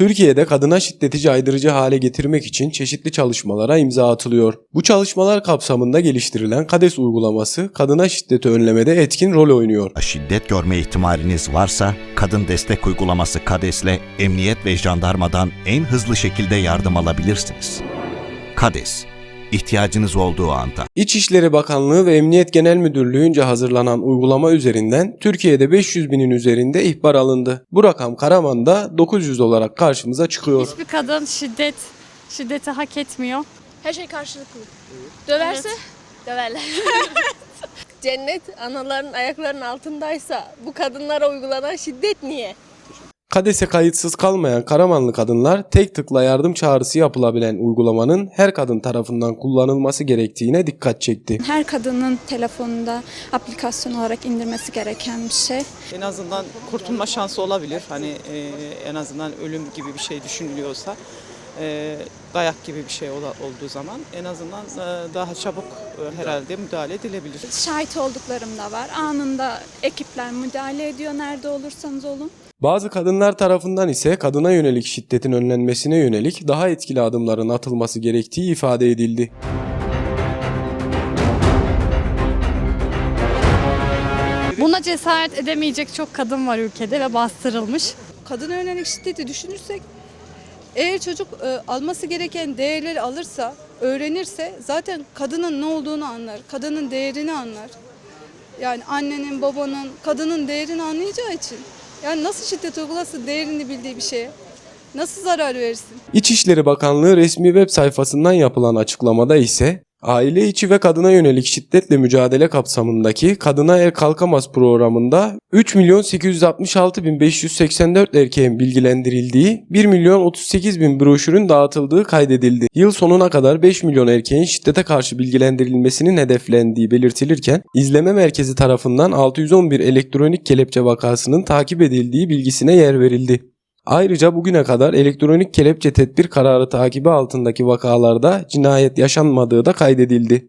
Türkiye'de kadına şiddeti caydırıcı hale getirmek için çeşitli çalışmalara imza atılıyor. Bu çalışmalar kapsamında geliştirilen KADES uygulaması kadına şiddeti önlemede etkin rol oynuyor. Şiddet görme ihtimaliniz varsa kadın destek uygulaması KADES'le emniyet ve jandarmadan en hızlı şekilde yardım alabilirsiniz. KADES, ihtiyacınız olduğu anda. İçişleri Bakanlığı ve Emniyet Genel Müdürlüğü'nce hazırlanan uygulama üzerinden Türkiye'de 500 binin üzerinde ihbar alındı. Bu rakam Karaman'da 900 olarak karşımıza çıkıyor. Hiçbir kadın şiddet şiddeti hak etmiyor. Her şey karşılıklı. Döverse döverler. Cennet anaların ayaklarının altındaysa bu kadınlara uygulanan şiddet niye? KADES'e kayıtsız kalmayan Karamanlı kadınlar tek tıkla yardım çağrısı yapılabilen uygulamanın her kadın tarafından kullanılması gerektiğine dikkat çekti. Her kadının telefonunda aplikasyon olarak indirmesi gereken bir şey. En azından kurtulma şansı olabilir. Hani e, en azından ölüm gibi bir şey düşünülüyorsa e, dayak gibi bir şey olduğu zaman en azından e, daha çabuk e, herhalde müdahale edilebilir. Şahit olduklarım da var. Anında ekipler müdahale ediyor nerede olursanız olun. Bazı kadınlar tarafından ise kadına yönelik şiddetin önlenmesine yönelik daha etkili adımların atılması gerektiği ifade edildi. Buna cesaret edemeyecek çok kadın var ülkede ve bastırılmış. kadına yönelik şiddeti düşünürsek eğer çocuk e, alması gereken değerleri alırsa, öğrenirse zaten kadının ne olduğunu anlar, kadının değerini anlar. Yani annenin, babanın, kadının değerini anlayacağı için. Yani nasıl şiddet uygulasın değerini bildiği bir şeye? Nasıl zarar verirsin? İçişleri Bakanlığı resmi web sayfasından yapılan açıklamada ise aile içi ve kadına yönelik şiddetle mücadele kapsamındaki Kadına El Kalkamaz programında 3 milyon 866 bin 584 erkeğin bilgilendirildiği 1 milyon 38 bin broşürün dağıtıldığı kaydedildi. Yıl sonuna kadar 5 milyon erkeğin şiddete karşı bilgilendirilmesinin hedeflendiği belirtilirken izleme merkezi tarafından 611 elektronik kelepçe vakasının takip edildiği bilgisine yer verildi. Ayrıca bugüne kadar elektronik kelepçe tedbir kararı takibi altındaki vakalarda cinayet yaşanmadığı da kaydedildi.